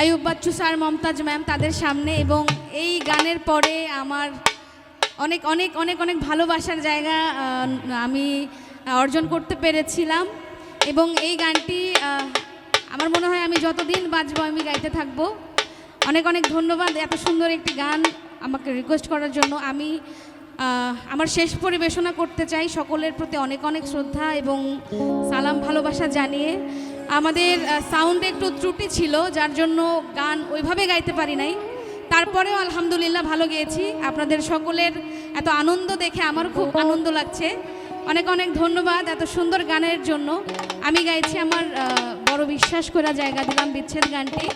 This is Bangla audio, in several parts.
আয়ুব বাচ্চু স্যার, মমতাজ ম্যাম তাদের সামনে এবং এই গানের পরে আমার অনেক অনেক অনেক অনেক ভালোবাসার জায়গা আমি অর্জন করতে পেরেছিলাম এবং এই গানটি আমার মনে হয় আমি যতদিন বাঁচবো আমি গাইতে থাকব। অনেক অনেক ধন্যবাদ এত সুন্দর একটি গান আমাকে রিকোয়েস্ট করার জন্য। আমি আমার শেষ পরিবেশনা করতে চাই সকলের প্রতি অনেক অনেক শ্রদ্ধা এবং সালাম, ভালোবাসা জানিয়ে। আমাদের সাউন্ডে একটু ত্রুটি ছিল, যার জন্য গান ওইভাবে গাইতে পারি নাই। তারপরেও আলহামদুলিল্লাহ ভালো গেয়েছি। আপনাদের সকলের এত আনন্দ দেখে আমার খুব আনন্দ লাগছে। অনেক অনেক ধন্যবাদ এত সুন্দর গানের জন্য। আমি গাইছি আমার বড় বিশ্বাস করা জায়গা, দিলাম বিচ্ছেদ গানটি।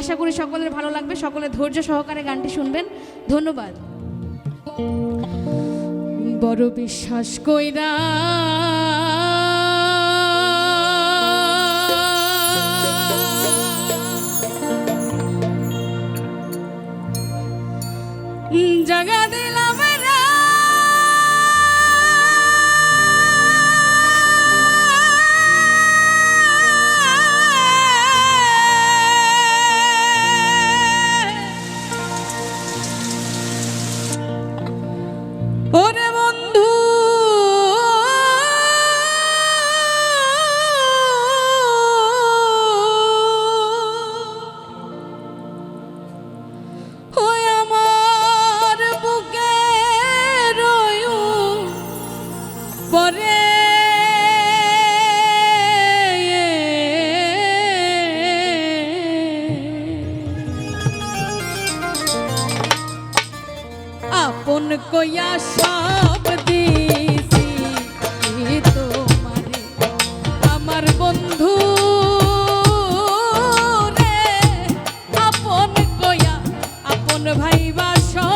আশা করি সকলের ভালো লাগবে, সকলে ধৈর্য সহকারে গানটি শুনবেন। ধন্যবাদ। বড় বিশ্বাস কইরা আপন কইয়া সব দিছি। তোমারে আমার বন্ধু রে আপন কইয়া আপন ভাইবা সব